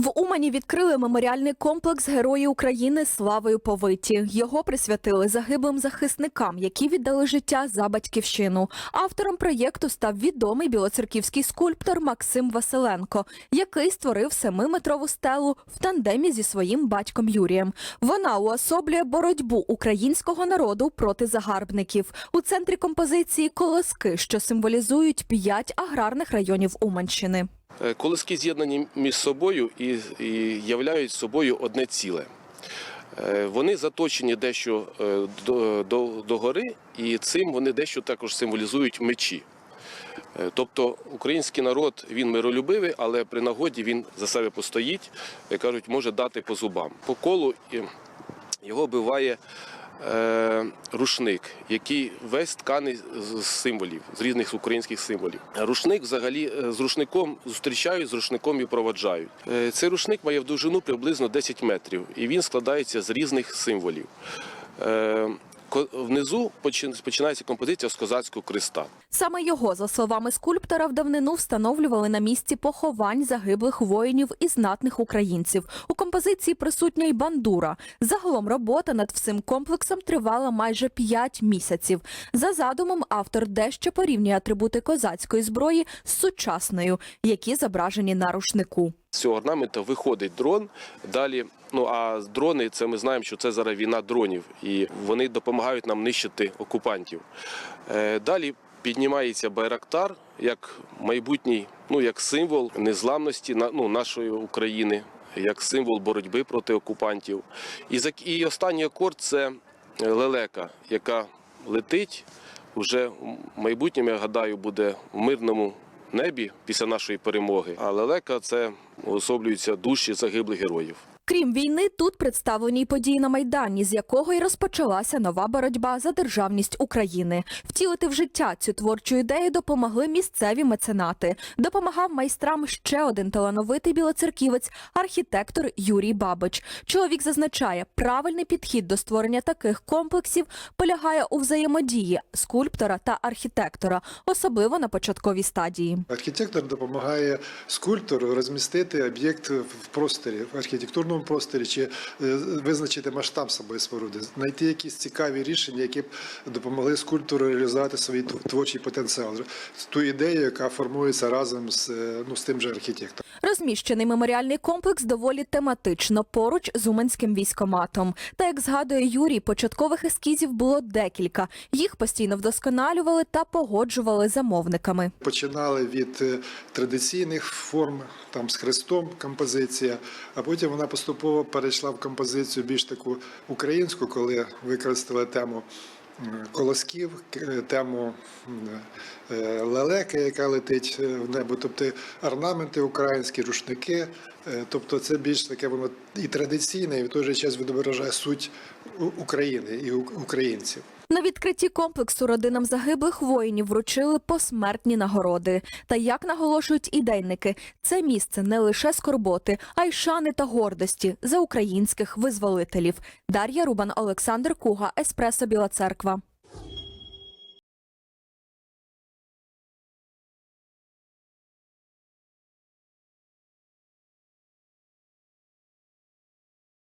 В Умані відкрили меморіальний комплекс Герої України славою повиті. Його присвятили загиблим захисникам, які віддали життя за батьківщину. Автором проєкту став відомий білоцерківський скульптор Максим Василенко, який створив семиметрову стелу в тандемі зі своїм батьком Юрієм. Вона уособлює боротьбу українського народу проти загарбників. У центрі композиції колоски, що символізують п'ять аграрних районів Уманщини. Е, Колоски з'єднані між собою і, і являють собою одне ціле. Е, Вони заточені дещо е, до, до, до гори, і цим вони дещо також символізують мечі. Тобто український народ він миролюбивий, але при нагоді він за себе постоїть, кажуть, може дати по зубам. По колу його биває е, рушник, який весь тканий з з символів, з різних українських символів. Рушник взагалі е, з рушником зустрічають, з рушником і проводжають. Е, Цей рушник має в довжину приблизно 10 метрів, і він складається з різних символів. Внизу почин- починається композиція з козацького креста. Саме його, за словами скульптора, в давнину встановлювали на місці поховань загиблих воїнів і знатних українців. У композиції присутня й бандура. Загалом робота над всім комплексом тривала майже п'ять місяців. За задумом, автор дещо порівнює атрибути козацької зброї з сучасною, які зображені на рушнику. З цього орнамента виходить дрон. Далі, ну а дрони, це ми знаємо, що це зараз війна дронів, і вони допомагають нам нищити окупантів. Е, Далі піднімається Байрактар як майбутній, ну як символ незламності ну, нашої України, як символ боротьби проти окупантів. І, і останній акорд це лелека, яка летить вже в майбутньому, я гадаю, буде в мирному небі після нашої перемоги. А лелека це уособлюються душі загиблих героїв. Крім війни, тут представлені події на майдані, з якого й розпочалася нова боротьба за державність України. Втілити в життя цю творчу ідею допомогли місцеві меценати. Допомагав майстрам ще один талановитий білоцерківець, архітектор Юрій Бабич. Чоловік зазначає, правильний підхід до створення таких комплексів полягає у взаємодії скульптора та архітектора, особливо на початковій стадії. Архітектор допомагає скульптору розмістити об'єкт в просторі, в архітектурному просторі, чи е, визначити масштаб самої споруди, знайти якісь цікаві рішення, які б допомогли скульптору реалізувати свій творчий потенціал, ту ідею, яка формується разом з, е, ну, з тим же архітектором. Розміщений меморіальний комплекс доволі тематично поруч з Уманським військоматом. Та як згадує Юрій, початкових ескізів було декілька. Їх постійно вдосконалювали та погоджували замовниками. Починали від е, традиційних форм, там з хрестом композиція, а потім вона поступово перейшла в композицію більш таку українську, коли використали тему колосків, е, тему е, лелеки, яка летить е, в небо, тобто орнаменти українські, рушники. Тобто це більш таке воно і традиційне, і в той же час відображає суть України і українців. На відкритті комплексу родинам загиблих воїнів вручили посмертні нагороди. Та як наголошують ідейники, це місце не лише скорботи, а й шани та гордості за українських визволителів. Дар'я Рубан, Олександр Куга, Еспресо Біла Церква.